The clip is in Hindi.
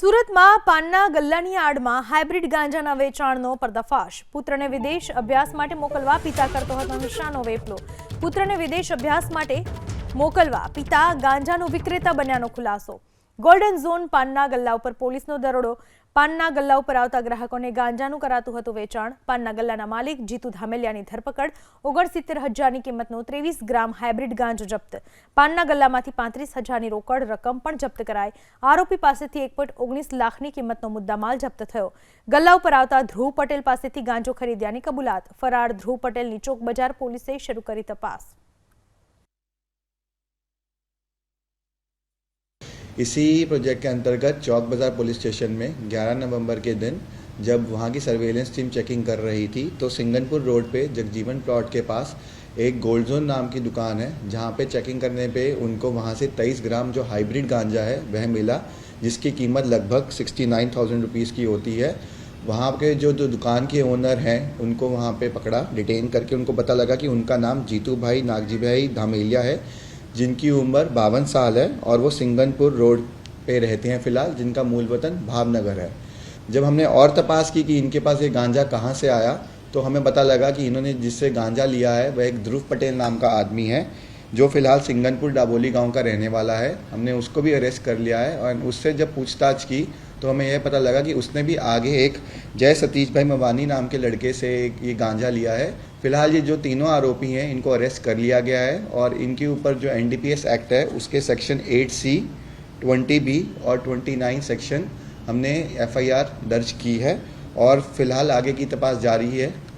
સુરતમાં પાનના ગલ્લાની આડમાં હાઇબ્રિડ ગાંજાના વેચાણનો પર્દાફાશ. પુત્રને વિદેશ અભ્યાસ માટે મોકલવા પિતા કરતો હતો નિશાનો વેપલો. પુત્રને વિદેશ અભ્યાસ માટે મોકલવા પિતા ગાંજાનો વિક્રેતા બન્યાનો ખુલાસો. ગોલ્ડન ઝોન પાનના ગલ્લા ઉપર પોલીસનો દરોડો. પાનના ગલ્લા ઉપર આવતા ગ્રાહકોને ગાંજાનું કરાતું હતું વેચાણ. પાનના ગલ્લાના માલિક જીતુ ધામેલિયાની ધરપકડ. ઓગણસિત્તેર હજારની કિંમતનો ત્રેવીસ ગ્રામ હાઇબ્રિડ ગાંજો જપ્ત. પાનના ગલ્લામાંથી પાંત્રીસ હજારની રોકડ રકમ પણ જપ્ત કરાઈ. આરોપી પાસેથી એક પોઈન્ટ ઓગણીસ લાખની કિંમતનો મુદ્દામાલ જપ્ત થયો. ગલ્લા ઉપર આવતા ધ્રુવ પટેલ પાસેથી ગાંજો ખરીદ્યાની કબૂલાત. ફરાર ધ્રુવ પટેલની ચોક બજાર પોલીસે શરૂ કરી તપાસ. इसी प्रोजेक्ट के अंतर्गत चौक बाज़ार पुलिस स्टेशन में 11 नवंबर के दिन जब वहाँ की सर्वेलेंस टीम चेकिंग कर रही थी तो सिंगनपुर रोड पे जगजीवन प्लॉट के पास एक गोल्ड जोन नाम की दुकान है, जहाँ पे चेकिंग करने पे उनको वहाँ से 23 ग्राम जो हाइब्रिड गांजा है, वह मिला, जिसकी कीमत लगभग सिक्सटी नाइन थाउज़ेंड रुपीज़ की होती है। वहाँ के जो जो दुकान के ओनर हैं, उनको वहाँ पे पकड़ा डिटेन करके उनको पता लगा कि उनका नाम जीतू भाई, नागजी भाई, धामेलिया है जिनकी उम्र बावन साल है और वो सिंगनपुर रोड पे रहते हैं फ़िलहाल, जिनका मूल वतन भावनगर है। जब हमने और तपास की कि इनके पास ये गांजा कहाँ से आया तो हमें पता लगा कि इन्होंने जिससे गांजा लिया है, वह एक ध्रुव पटेल नाम का आदमी है। जो फ़िलहाल सिंगनपुर डाबोली गाँव का रहने वाला है, हमने उसको भी अरेस्ट कर लिया है और उससे जब पूछताछ की तो हमें यह पता लगा कि उसने भी आगे एक जय सतीश भाई मवानी नाम के लड़के से ये गांजा लिया है। फ़िलहाल ये जो तीनों आरोपी हैं, इनको अरेस्ट कर लिया गया है और इनके ऊपर जो एनडीपीएस एक्ट है, उसके सेक्शन एट सी 20 बी और 29 सेक्शन हमने एफआईआर दर्ज की है और फ़िलहाल आगे की तपास जारी है।